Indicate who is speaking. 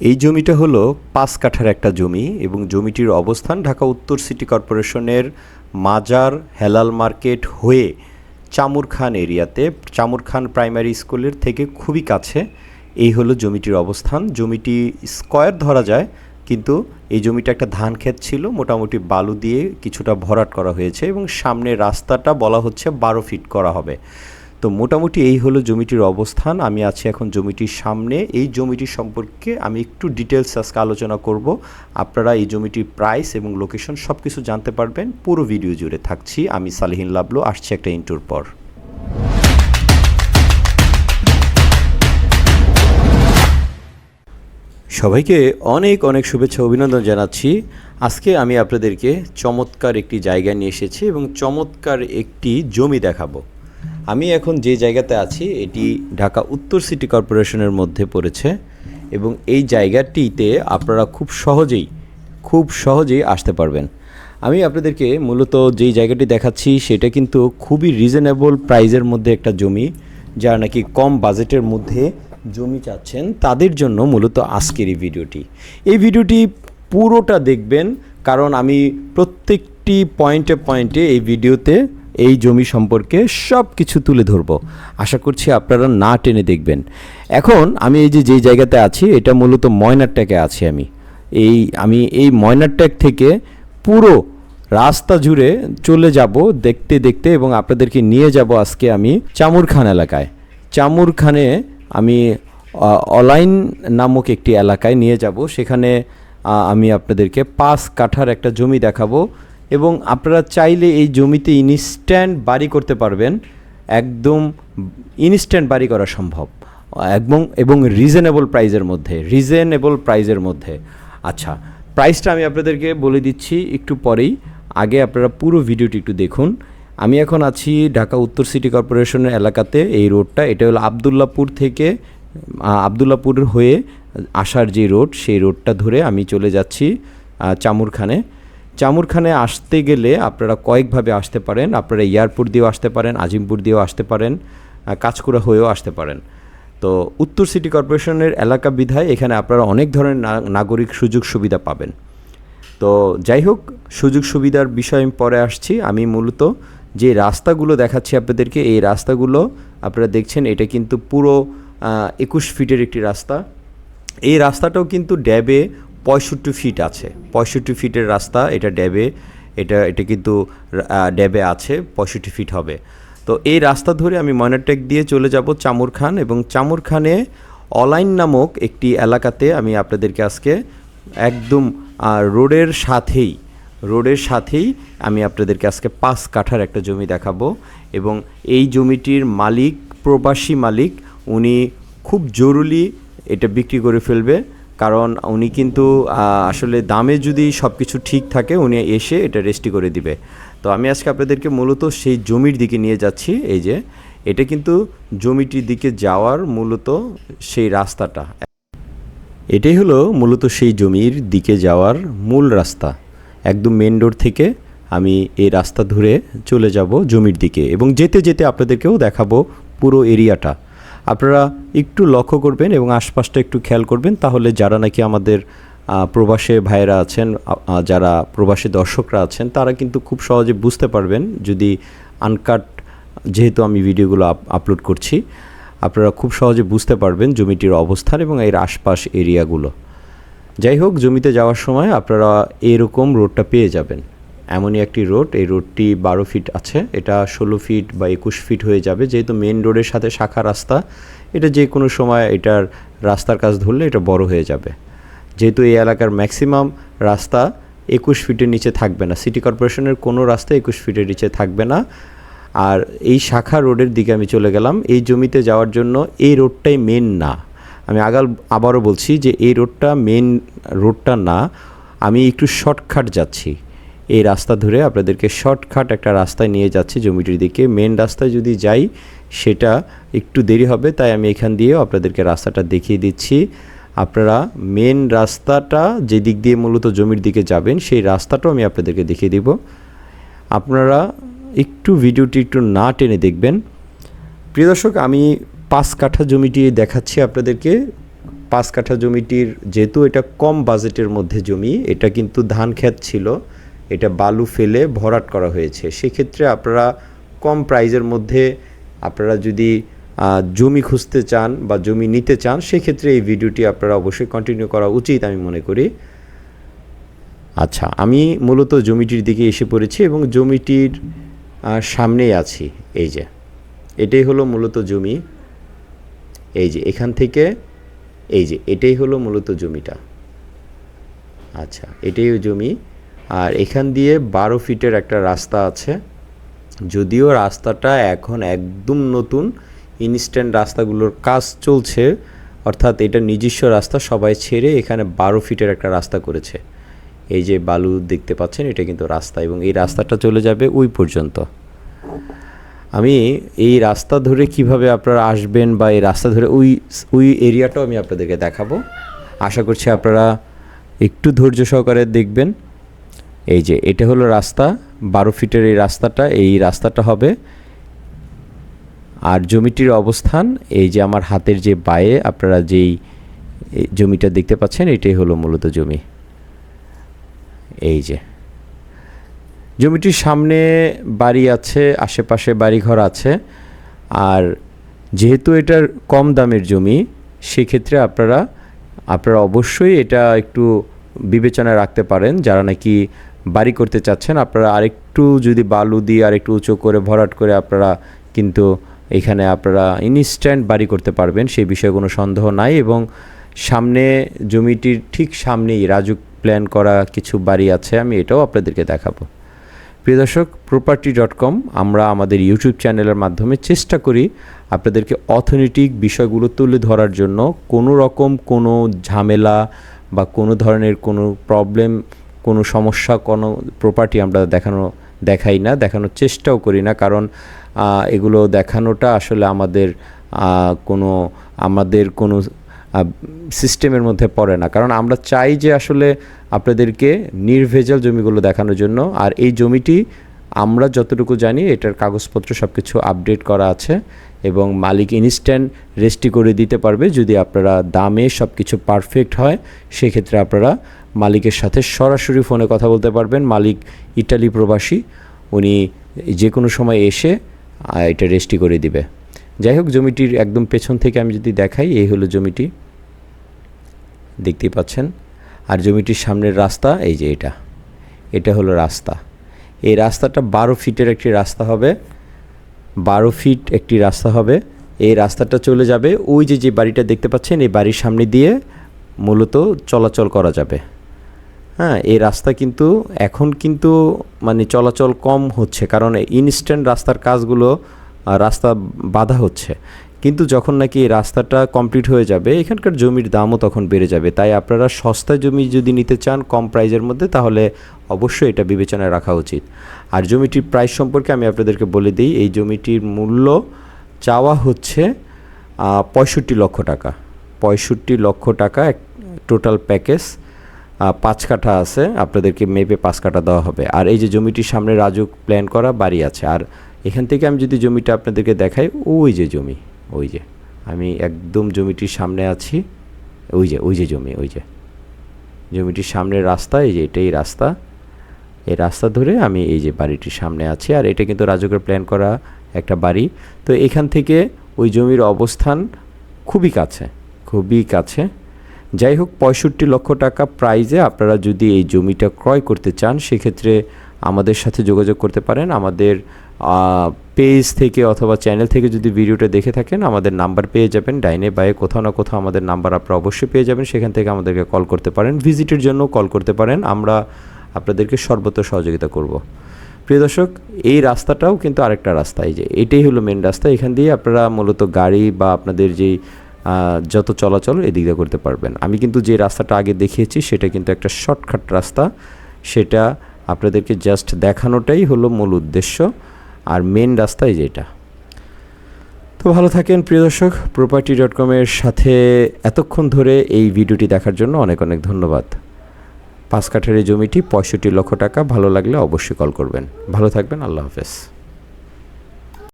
Speaker 1: এই জমিটা হলো পাঁচ কাঠার একটা জমি এবং জমিটির অবস্থান ঢাকা উত্তর সিটি কর্পোরেশনের মাজার হেলাল মার্কেট হয়ে চামুর খান এরিয়াতে। চামুর খান প্রাইমারি স্কুলের থেকে খুবই কাছে এই হলো জমিটির অবস্থান। জমিটি স্কয়ার ধরা যায়, কিন্তু এই জমিটা একটা ধান ক্ষেত ছিল, মোটামুটি বালু দিয়ে কিছুটা ভরাট করা হয়েছে এবং সামনে রাস্তাটা বলা হচ্ছে বারো ফিট করা হবে। তো মোটামুটি এই হলো জমিটির অবস্থান। আমি আছি এখন জমিটির সামনে। এই জমিটির সম্পর্কে আমি একটু ডিটেলস আজকে আলোচনা করব। আপনারা এই জমিটির প্রাইস এবং লোকেশন সব কিছু জানতে পারবেন। পুরো ভিডিও জুড়ে থাকছি। আমি সালিহিন লাবলু, আসছি একটা ইন্টুর পর। সবাইকে অনেক অনেক শুভেচ্ছা, অভিনন্দন জানাচ্ছি। আজকে আমি আপনাদেরকে চমৎকার একটি জায়গা নিয়ে এসেছি এবং চমৎকার একটি জমি দেখাবো। আমি এখন যে জায়গাতে আছি, এটি ঢাকা উত্তর সিটি কর্পোরেশনের মধ্যে পড়েছে এবং এই জায়গাটিতে আপনারা খুব সহজেই খুব সহজেই আসতে পারবেন। আমি আপনাদেরকে মূলত যেই জায়গাটি দেখাচ্ছি, সেটা কিন্তু খুবই রিজনেবল প্রাইজের মধ্যে একটা জমি, যারা নাকি কম বাজেটের মধ্যে জমি চাচ্ছেন, তাদের জন্য মূলত আজকের এই ভিডিওটি। এই ভিডিওটি পুরোটা দেখবেন, কারণ আমি প্রত্যেকটি পয়েন্টে পয়েন্টে এই ভিডিওতে এই জমি সম্পর্কে সব কিছু তুলে ধরব। আশা করছি আপনারা না টেনে দেখবেন। এখন আমি এই যে যেই জায়গাতে আছি, এটা মূলত ময়নার ট্যাকে আছি আমি। এই আমি এই ময়নার ট্যাগ থেকে পুরো রাস্তা জুড়ে চলে যাব দেখতে দেখতে এবং আপনাদেরকে নিয়ে যাব আজকে আমি চামুরখান এলাকায়। চামুরখানে আমি অলাইন নামক একটি এলাকায় নিয়ে যাব। সেখানে আমি আপনাদেরকে পাঁচ কাঠার একটা জমি দেখাবো। এবং আপনারা চাইলে এই জমিতে ইনস্ট্যান্ট বাড়ি করতে পারবেন। একদম ইনস্ট্যান্ট বাড়ি করা সম্ভব। এবং এবং রিজনেবল প্রাইজের মধ্যে রিজনেবল প্রাইজের মধ্যে। আচ্ছা প্রাইসটা আমি আপনাদেরকে বলে দিচ্ছি একটু পরেই। আগে আপনারা পুরো ভিডিওটি একটু দেখুন। আমি এখন আছি ঢাকা উত্তর সিটি কর্পোরেশনের এলাকাতে এই রোডটা। এটা হলো আবদুল্লাপুর থেকে আবদুল্লাপুর হয়ে আসার যে রোড, সেই রোডটা ধরে আমি চলে যাচ্ছি চামুরখানে। চামুরখানে আসতে গেলে আপনারা কয়েকভাবে আসতে পারেন। আপনারা এয়ারপোর্ট দিয়েও আসতে পারেন, আজিমপুর দিয়েও আসতে পারেন কাঁচকুড়া হয়েও আসতে পারেন। তো উত্তর সিটি কর্পোরেশনের এলাকা বিধায় এখানে আপনারা অনেক ধরনের নাগরিক সুযোগ সুবিধা পাবেন। তো যাই হোক, সুযোগ সুবিধার বিষয় আমি পরে আসছি। আমি মূলত যে রাস্তাগুলো দেখাচ্ছি আপনাদেরকে, এই রাস্তাগুলো আপনারা দেখছেন, এটা কিন্তু পুরো একুশ ফিটের একটি রাস্তা। এই রাস্তাটাও কিন্তু ড্যাবে পঁয়ষট্টি ফিট আছে। পঁয়ষট্টি ফিটের রাস্তা, এটা ড্যাবে, এটা এটা কিন্তু ড্যাবে আছে, পঁয়ষট্টি ফিট হবে। তো এই রাস্তা ধরে আমি ময়নাটেক দিয়ে চলে যাব চামুর খান এবং চামুর খানে অলাইন নামক একটি এলাকাতে আমি আপনাদেরকে আজকে একদম রোডের সাথেই রোডের সাথেই আমি আপনাদেরকে আজকে পাঁচ কাঠার একটা জমি দেখাবো এবং এই জমিটির মালিক, প্রবাসী মালিক, উনি খুব জরুরি এটা বিক্রি করে ফেলবে। কারণ উনি কিন্তু আসলে দামে যদি সব কিছু ঠিক থাকে, উনি এসে এটা রেস্টি করে দিবে। তো আমি আজকে আপনাদেরকে মূলত সেই জমির দিকে নিয়ে যাচ্ছি, এই যে, এটা কিন্তু জমিটির দিকে যাওয়ার মূলত সেই রাস্তাটা। এটাই হলো মূলত সেই জমির দিকে যাওয়ার মূল রাস্তা। একদম মেন রোড থেকে আমি এই রাস্তা ধরে চলে যাব জমির দিকে এবং যেতে যেতে আপনাদেরকেও দেখাবো পুরো এরিয়াটা আপনারা একটু লক্ষ্য করবেন এবং আশপাশটা একটু খেয়াল করবেন, তাহলে যারা নাকি আমাদের প্রবাসে ভাইয়েরা আছেন যারা প্রবাসী দর্শকরা আছেন, তারা কিন্তু খুব সহজে বুঝতে পারবেন যদি আনকাট যেহেতু আমি ভিডিওগুলো আপ- আপলোড করছি, আপনারা খুব সহজে বুঝতে পারবেন জমিটির অবস্থান এবং এর আশপাশ এরিয়াগুলো। যাই হোক, জমিতে যাওয়ার সময় আপনারা এরকম রোডটা পেয়ে যাবেন। এমনই একটি রোড, এই রোডটি বারো ফিট আছে। এটা ষোলো ফিট বা একুশ ফিট হয়ে যাবে। যেহেতু মেন রোডের সাথে শাখা রাস্তা, এটা যে কোনো সময় এটার রাস্তার কাজ ধরলে এটা বড় হয়ে যাবে। যেহেতু এই এলাকার ম্যাক্সিমাম রাস্তা একুশ ফিটের নিচে থাকবে না। সিটি কর্পোরেশনের কোনো রাস্তা একুশ ফিটের নিচে থাকবে না। আর এই শাখা রোডের দিকে আমি চলে গেলাম। এই জমিতে যাওয়ার জন্য এই রোডটাই মেন না। আমি আগাল, আবারও বলছি যে এই রোডটা মেন রোডটা না। আমি একটু শর্টকাট যাচ্ছি। এই রাস্তা ধরে আপনাদেরকে শর্টকাট একটা রাস্তায় নিয়ে যাচ্ছি জমিটির দিকে। মেন রাস্তায় যদি যাই, সেটা একটু দেরি হবে, তাই আমি এখান দিয়েও আপনাদেরকে রাস্তাটা দেখিয়ে দিচ্ছি। আপনারা মেন রাস্তাটা যে দিক দিয়ে মূলত জমির দিকে যাবেন, সেই রাস্তাটাও আমি আপনাদেরকে দেখিয়ে দিব। আপনারা একটু ভিডিওটি একটু না টেনে দেখবেন। প্রিয় দর্শক, আমি পাঁচ কাঠা জমিটি দেখাচ্ছি আপনাদেরকে। পাঁচ কাঠা জমিটির যেহেতু এটা কম বাজেটের মধ্যে জমি, এটা কিন্তু ধান ক্ষেত ছিল। এটা বালু ফেলে ভরাট করা হয়েছে। সেক্ষেত্রে আপনারা কম প্রাইজের মধ্যে আপনারা যদি জমি খুঁজতে চান বা জমি নিতে চান, সেক্ষেত্রে এই ভিডিওটি আপনারা অবশ্যই কন্টিনিউ করা উচিত আমি মনে করি। আচ্ছা আমি মূলত জমিটির দিকে এসে পড়েছি এবং জমিটির সামনেই আছি। এই যে, এটাই হলো মূলত জমি। এই যে, এখান থেকে, এই যে, এটাই হলো মূলত জমিটা। আচ্ছা এটাই জমি। আর এখান দিয়ে বারো ফিটের একটা রাস্তা আছে। যদিও রাস্তাটা এখন একদম নতুন ইনস্ট্যান্ট রাস্তাগুলোর কাজ চলছে, অর্থাৎ এটা নিজস্ব রাস্তা, সবাই ছেড়ে এখানে বারো ফিটের একটা রাস্তা করেছে। এই যে বালু দেখতে পাচ্ছেন, এটা কিন্তু রাস্তা এবং এই রাস্তাটা চলে যাবে ওই পর্যন্ত। আমি এই রাস্তা ধরে কীভাবে আপনারা আসবেন বা এই রাস্তা ধরে ওই ওই এরিয়াটাও আমি আপনাদেরকে দেখাবো। আশা করছি আপনারা একটু ধৈর্য সহকারে দেখবেন। এই যে, এটা হলো রাস্তা, বারো ফিটের এই রাস্তাটা এই রাস্তাটা হবে। আর জমিটির অবস্থান, এই যে আমার হাতের যে বায়ে, আপনারা যেই জমিটা দেখতে পাচ্ছেন, এটাই হলো মূলত জমি। এই যে। জমিটির সামনে বাড়ি আছে, আশেপাশে বাড়িঘর আছে। আর যেহেতু এটার কম দামের জমি, সেক্ষেত্রে আপনারা আপনারা অবশ্যই এটা একটু বিবেচনায় রাখতে পারেন, যারা নাকি বাড়ি করতে চাচ্ছেন, আপনারা আরেকটু যদি বালু দিয়ে আরেকটু উঁচু করে, ভরাট করে আপনারা কিন্তু এখানে আপনারা ইনস্ট্যান্ট বাড়ি করতে পারবেন, সেই বিষয়ে কোনো সন্দেহ নাই এবং সামনে জমিটির ঠিক সামনেই রাজুক প্ল্যান করা কিছু বাড়ি আছে, আমি এটাও আপনাদেরকে দেখাবো। প্রিয় দর্শক প্রপার্টি ডট কম আমরা আমাদের ইউটিউব চ্যানেলের মাধ্যমে চেষ্টা করি আপনাদেরকে অর্থনৈতিক বিষয়গুলো তুলে ধরার জন্য কোনো রকম কোনো ঝামেলা বা কোনো ধরনের কোনো প্রবলেম কোনো সমস্যা, কোনো প্রপার্টি আমরা দেখানো, দেখাই না, দেখানোর চেষ্টাও করি না। কারণ এগুলো দেখানোটা আসলে আমাদের কোনো আমাদের কোনো সিস্টেমের মধ্যে পড়ে না। কারণ আমরা চাই যে আসলে আপনাদেরকে নির্ভেজাল জমিগুলো দেখানোর জন্য। আর এই জমিটি আমরা যতটুকু জানি, এটার কাগজপত্র সব কিছু আপডেট করা আছে এবং মালিক ইনস্ট্যান্ট রেস্টি করে দিতে পারবে। যদি আপনারা দামে সব কিছু পারফেক্ট হয়, সেক্ষেত্রে আপনারা মালিকের সাথে সরাসরি ফোনে কথা বলতে পারবেন। মালিক ইটালি প্রবাসী, উনি যে কোনো সময় এসে এটা রেস্টি করে দিবে। যাই হোক, জমিটির একদম পেছন থেকে আমি যদি দেখাই, এই হলো জমিটি। দেখতেই পাচ্ছেন। আর জমিটির সামনের রাস্তা, এই যে এটা। এটা হলো রাস্তা। এই রাস্তাটা বারো ফিটের একটি রাস্তা হবে। বারো ফিট একটি রাস্তা হবে। এই রাস্তাটা চলে যাবে। ওই যে যে বাড়িটা দেখতে পাচ্ছেন, এই বাড়ির সামনে দিয়ে মূলত চলাচল করা যাবে। হ্যাঁ এই রাস্তা কিন্তু এখন কিন্তু মানে চলাচল কম হচ্ছে, কারণ ইনস্ট্যান্ট রাস্তার কাজগুলো রাস্তা বাধা হচ্ছে। কিন্তু যখন নাকি এই রাস্তাটা কমপ্লিট হয়ে যাবে, এখানকার জমির দামও তখন বেড়ে যাবে। তাই আপনারা সস্তা জমি যদি নিতে চান কম প্রাইজের মধ্যে, তাহলে অবশ্যই এটা বিবেচনায় রাখা উচিত। আর জমিটির প্রাইস সম্পর্কে আমি আপনাদেরকে বলে দিই, এই জমিটির মূল্য চাওয়া হচ্ছে পঁয়ষট্টি লক্ষ টাকা। পঁয়ষট্টি লক্ষ টাকা টোটাল প্যাকেজ পাঁচ কাঠা আছে, আপনাদেরকে মেপে পাঁচ কাঠা দেওয়া হবে। আর এই যে জমিটির সামনে রাজুক প্ল্যান করা, বাড়ি আছে। আর এখান থেকে আমি যদি জমিটা আপনাদেরকে দেখাই, ওই যে জমি, ওই যে। আমি একদম জমিটির সামনে আছি, ওই যে ওই যে জমি, ওই যে। জমিটির সামনের রাস্তা, এই যে এটাই রাস্তা। এই রাস্তা ধরে আমি এই যে বাড়িটির সামনে আছি, আর এটা কিন্তু রাজুকের প্ল্যান করা একটা বাড়ি। তো এখান থেকে ওই জমির অবস্থান খুবই কাছে খুবই কাছে। যাই হোক পঁয়ষট্টি লক্ষ টাকা প্রাইজে আপনারা যদি এই জমিটা ক্রয় করতে চান, সেক্ষেত্রে আমাদের সাথে যোগাযোগ করতে পারেন। আমাদের পেজ থেকে অথবা চ্যানেল থেকে যদি ভিডিওটা দেখে থাকেন, আমাদের নাম্বার পেয়ে যাবেন। ডাইনে বায়ে কোথাও না কোথাও আমাদের নাম্বার আপনারা অবশ্যই পেয়ে যাবেন। সেখান থেকে আমাদেরকে কল করতে পারেন। ভিজিটের জন্য কল করতে পারেন। আমরা আপনাদেরকে সর্বত্র সহযোগিতা করব। প্রিয় দর্শক, এই রাস্তাটাও কিন্তু আরেকটা রাস্তা। এই যে, এটাই হলো মেন রাস্তা। এখান দিয়ে আপনারা মূলত গাড়ি বা আপনাদের যেই যত চলাচল এদিক দিয়ে করতে পারবেন। আমি কিন্তু যে রাস্তাটা আগে দেখিয়েছি, সেটা কিন্তু একটা শর্টকাট রাস্তা। সেটা আপনাদেরকে জাস্ট দেখানোটাই হলো মূল উদ্দেশ্য। আর মেন রাস্তাই যেটা। তো ভালো থাকেন প্রিয় দর্শক। প্রপার্টি ডট কমের সাথে এতক্ষণ ধরে এই ভিডিওটি দেখার জন্য অনেক অনেক ধন্যবাদ। পাঁচ কাঠের এই জমিটি পঁয়ষট্টি লক্ষ টাকা। ভালো লাগলে অবশ্যই কল করবেন। ভালো থাকবেন। আল্লাহ হাফেজ।